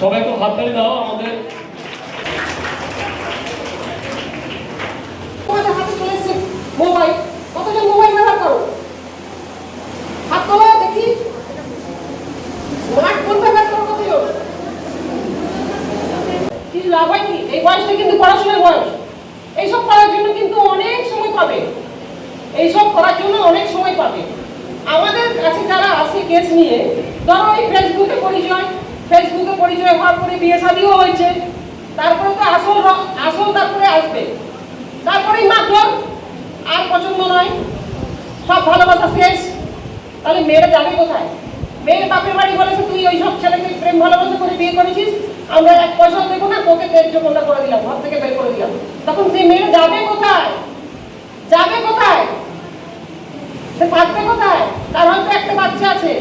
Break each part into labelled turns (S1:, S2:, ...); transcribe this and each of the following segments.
S1: সবাই একটু হাততালি দাও আমাদের।
S2: তোমাদের হাতে চলে এসছে মোবাইল। কতজন মোবাইল ব্যবহার করো? হাত তোলো, দেখি। স্মার্টফোন ব্যবহার করো কতজন? কি লাভ এই বয়সটা কিন্তু পড়াশোনার বয়স। এইসব করার জন্য কিন্তু অনেক সময় পাবে। এইসব করার জন্য অনেক সময় পাবে। আমাদের কাছে যারা আসে কেস নিয়ে, ধরো এই ফেসবুকে পরিচয় ফেসবুকে পরিচয় হওয়ার পরে বিয়ে শাদিও হয়েছে। তারপরে তো আসল আসল তারপরে আসবে। তারপরেই মাধ্যম আর পছন্দ নয়। সব ভালোবাসা শেষ। তাহলে মেয়েরা যাবে কোথায়? মেয়ের বাপের বাড়ি বলেছে, তুই ওই সব ছেলেকে প্রেম ভালোবাসা করে বিয়ে করেছিস? আমরা এক পয়সা দেবো না, তোকে তেজ বন্ধা করে দিলাম, ঘর থেকে বের করে দিলাম। তখন সেই মেয়েরা যাবে কোথায়? যাবে কোথায়? সে থাকবে কোথায়? তার হয়তো একটা বাচ্চা আছে।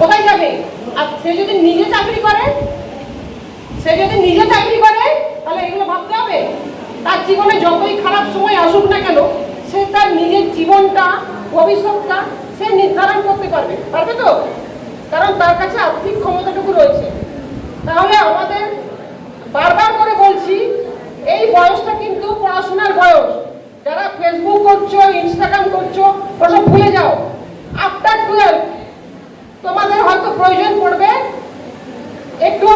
S2: কোথায় যাবে? আর সে যদি নিজে চাকরি করে, সে যদি নিজে চাকরি করে, তাহলে এগুলো ভাবতে হবে। তার জীবনে যতই খারাপ সময় আসুক না কেন, সে তার নিজের জীবনটা, ভবিষ্যৎটা সে নির্ধারণ করতে পারবে। পারবে তো? কারণ তার কাছে আর্থিক ক্ষমতাটুকু রয়েছে। তাহলে আমাদের বারবার করে বলছি, এই বয়সটা কিন্তু পড়াশোনার বয়স। যারা ফেসবুক করছ ইনস্টাগ্রাম করছ ওসব ভুলে যাও আফটার টুয়েলভ তোমাদের হয়তো প্রয়োজন পড়বে একটু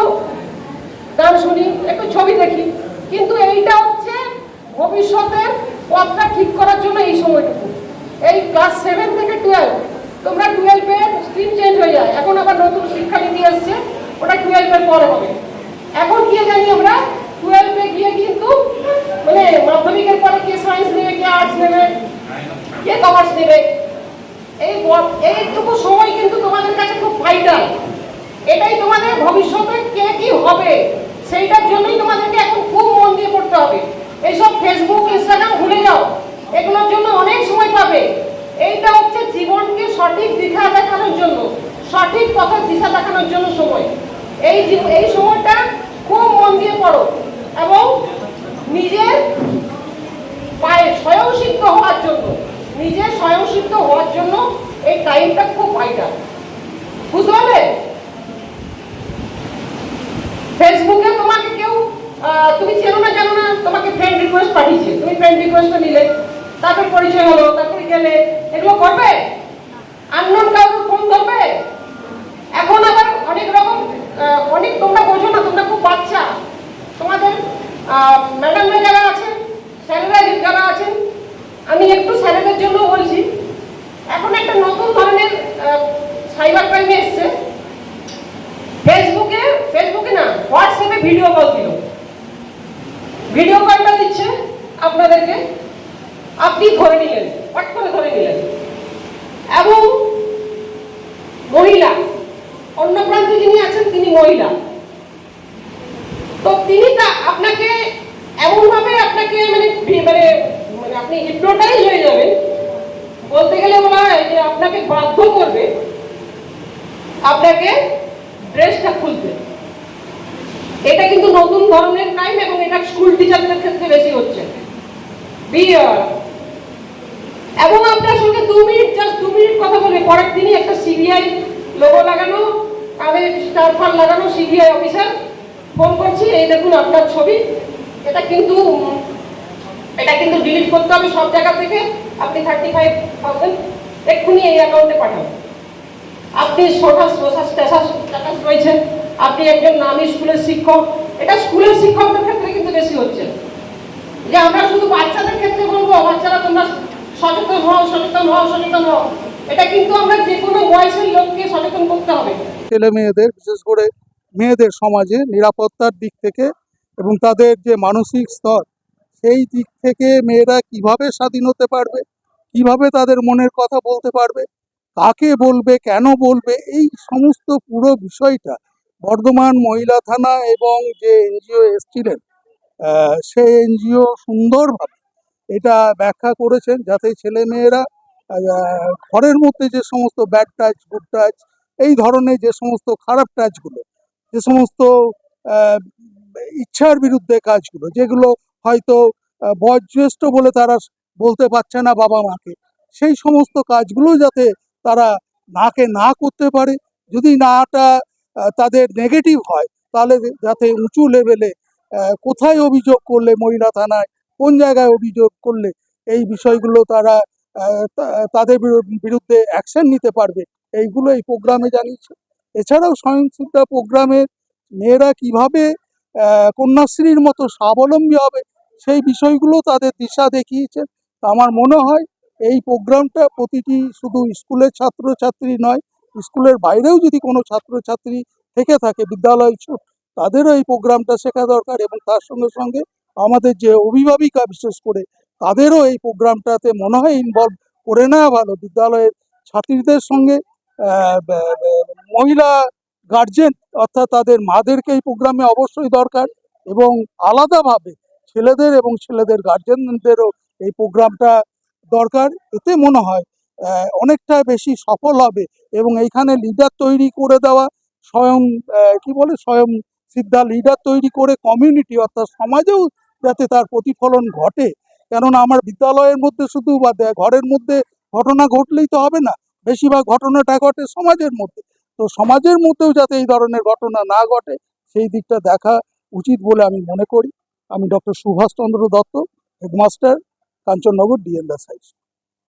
S2: গান শুনি একটু ছবি দেখি কিন্তু এইটা হচ্ছে ভবিষ্যতের পথটা ঠিক করার জন্য এই সময়টুকু এই ক্লাস সেভেন থেকে টুয়েলভ তোমরা টুয়েলভে স্ট্রিম চেঞ্জ হয়ে যায় এখন আবার নতুন শিক্ষানীতি আসছে ওটা টুয়েলভের পরে হবে এখন গিয়ে জানি আমরা টুয়েলভে গিয়ে কিন্তু মানে মাধ্যমিকের পরে কে সায়েন্স নেবে কে আর্টস নেবে? কে কমার্স নেবে? এই এইটুকু সময় কিন্তু তোমাদের কাছে খুব ভাইটাল এটাই তোমাদের ভবিষ্যতে কে কি হবে, সেইটার জন্যই তোমাদেরকে একটু খুব মন দিয়ে পড়তে হবে। এইসব ফেসবুক ইনস্টাগ্রাম ভুলে যাও। এগুলোর জন্য অনেক সময় পাবে। এইটা হচ্ছে জীবনকে সঠিক দিশা দেখানোর জন্য, সঠিক পথে দিশা দেখানোর জন্য সময়। এই এই সময়টা খুব মন দিয়ে পড়ো এবং নিজের পায়ে স্বয়ংসিদ্ধ হওয়ার জন্য, নিজে স্বয়ং স্বয়ংসিদ্ধ হওয়ার জন্য এই টাইমটা খুব ভাইটাল বুঝতে পারলে? ফেসবুকে তোমাকে কেউ তুমি চেনো না জানো না, তোমাকে ফ্রেন্ড রিকোয়েস্ট পাঠিয়েছে। তুমি ফ্রেন্ড রিকোয়েস্টটা নিলে। তারপর পরিচয় হলো, তারপরে গেলে। এগুলো করবে? আননোন কাউকে ফোন করবে? এখন আবার অনেক রকম অনেক তোমরা বোঝো না, তোমরা খুব বাচ্চা তোমাদের ম্যাডামরা যারা আছেন স্যারেরা যারা আছেন আমি একটু স্যারেদের জন্য বলছি এখন একটা নতুন ধরনের সাইবার ক্রাইম এসছে ফেসবুকে ফেসবুকে না হোয়াটসঅ্যাপে ভিডিও কল দিল। ভিডিও কলটা দিচ্ছে আপনাদেরকে। আপনি ধরে নিলেন, হট করে ধরে নিলেন। এবং মহিলা, অন্য প্রান্তে যিনি আছেন তিনি মহিলা। তো তিনি তা আপনাকে এমনভাবে আপনাকে মানে মানে মানে আপনি হিপনোটাইজ হয়ে যাবেন। বলতে গেলে বলা হয় যে আপনাকে বাধ্য করবে আপনাকে ড্রেসটা খুলতে। এটা কিন্তু নতুন ধরনের ক্রাইম এবং এটা স্কুল টিচারদের ক্ষেত্রে বেশি হচ্ছে। বিয়ার এবং আপনার সঙ্গে দু মিনিট জাস্ট দু মিনিট কথা বলে পরের দিনই একটা সিবিআই লোগো লাগানো কানে স্টার ফান লাগানো সিবিআই অফিসার ফোন করছি, এই দেখুন আপনার ছবি। এটা কিন্তু এটা কিন্তু ডিলিট করতে হবে সব জায়গা থেকে। আপনি থার্টি ফাইভ থাউজেন্ড এক্ষুনি এই অ্যাকাউন্টে পাঠান। আপনি সোটা সোশাস স্ট্যাটাস স্ট্যাটাস রয়েছেন আপনি একজন নামী স্কুলের শিক্ষক, এটা স্কুলের শিক্ষকদের ক্ষেত্রে কিন্তু বেশি হচ্ছে। যে আমরা শুধু বাচ্চাদের ক্ষেত্রে বলব, বাচ্চারা তোমরা সচেতন হও সচেতন হও সচেতন হও। এটা কিন্তু আমরা যে কোনো বয়সের লোককে সচেতন করতে হবে।
S3: ছেলে মেয়েদের, বিশেষ করে মেয়েদের সমাজে নিরাপত্তার দিক থেকে এবং তাদের যে মানসিক স্তর, সেই দিক থেকে মেয়েরা কীভাবে স্বাধীন হতে পারবে, কীভাবে তাদের মনের কথা বলতে পারবে, কাকে বলবে, কেন বলবে, এই সমস্ত পুরো বিষয়টা বর্ধমান মহিলা থানা এবং যে এনজিও এসছিলেন সেই এনজিও সুন্দরভাবে এটা ব্যাখ্যা করেছেন যাতে ছেলে মেয়েরা ঘরের মধ্যে যে সমস্ত ব্যাড টাচ গুড টাচ এই ধরনের যে সমস্ত খারাপ টাচগুলো যে সমস্ত ইচ্ছার বিরুদ্ধে কাজগুলো, যেগুলো হয়তো বয়োজ্যেষ্ঠ বলে তারা বলতে পারছে না বাবা মাকে, সেই সমস্ত কাজগুলো যাতে তারা নাকে না করতে পারে, যদি নাটা তাদের নেগেটিভ হয়, তাহলে যাতে উঁচু লেভেলে কোথায় অভিযোগ করলে মহিলা থানায়, কোন জায়গায় অভিযোগ করলে এই বিষয়গুলো তারা তাদের বিরু- বিরুদ্ধে অ্যাকশন নিতে পারবে, এইগুলো এই প্রোগ্রামে জানিয়েছে। এছাড়াও স্বয়ংসিদ্ধা প্রোগ্রামে মেয়েরা কীভাবে কন্যাশ্রীর মতো স্বাবলম্বী হবে, সেই বিষয়গুলো তাদের দিশা দেখিয়েছে। আমার মনে হয় এই প্রোগ্রামটা প্রতিটি শুধু স্কুলের ছাত্রছাত্রী নয় স্কুলের বাইরেও যদি কোনো ছাত্রছাত্রী থেকে থাকে, বিদ্যালয় ছুট তাদেরও এই প্রোগ্রামটা শেখা দরকার এবং তার সঙ্গে সঙ্গে আমাদের যে অভিভাবিকা বিশেষ করে, তাদেরও এই প্রোগ্রামটাতে মনে হয় ইনভলভ করে নেওয়া ভালো। বিদ্যালয়ের ছাত্রীদের সঙ্গে মহিলা গার্জেন অর্থাৎ তাদের মাদেরকে এই প্রোগ্রামে অবশ্যই দরকার এবং আলাদাভাবে ছেলেদের এবং ছেলেদের গার্জেনদেরও এই প্রোগ্রামটা দরকার। এতে মনে হয় অনেকটা বেশি সফল হবে এবং এইখানে লিডার তৈরি করে দেওয়া, স্বয়ং কি বলে, স্বয়ং সিদ্ধা লিডার তৈরি করে কমিউনিটি অর্থাৎ সমাজেও যাতে তার প্রতিফলন ঘটে। কেননা আমার বিদ্যালয়ের মধ্যে শুধু বা ঘরের মধ্যে ঘটনা ঘটলেই তো হবে না, বেশিরভাগ ঘটনাটা ঘটে সমাজের মধ্যে। তো সমাজের মধ্যেও যাতে এই ধরনের ঘটনা না ঘটে, সেই দিকটা দেখা উচিত বলে আমি মনে করি। আমি doctor Subhash Chandra Dutta, headmaster, Kanchannagar D N Das high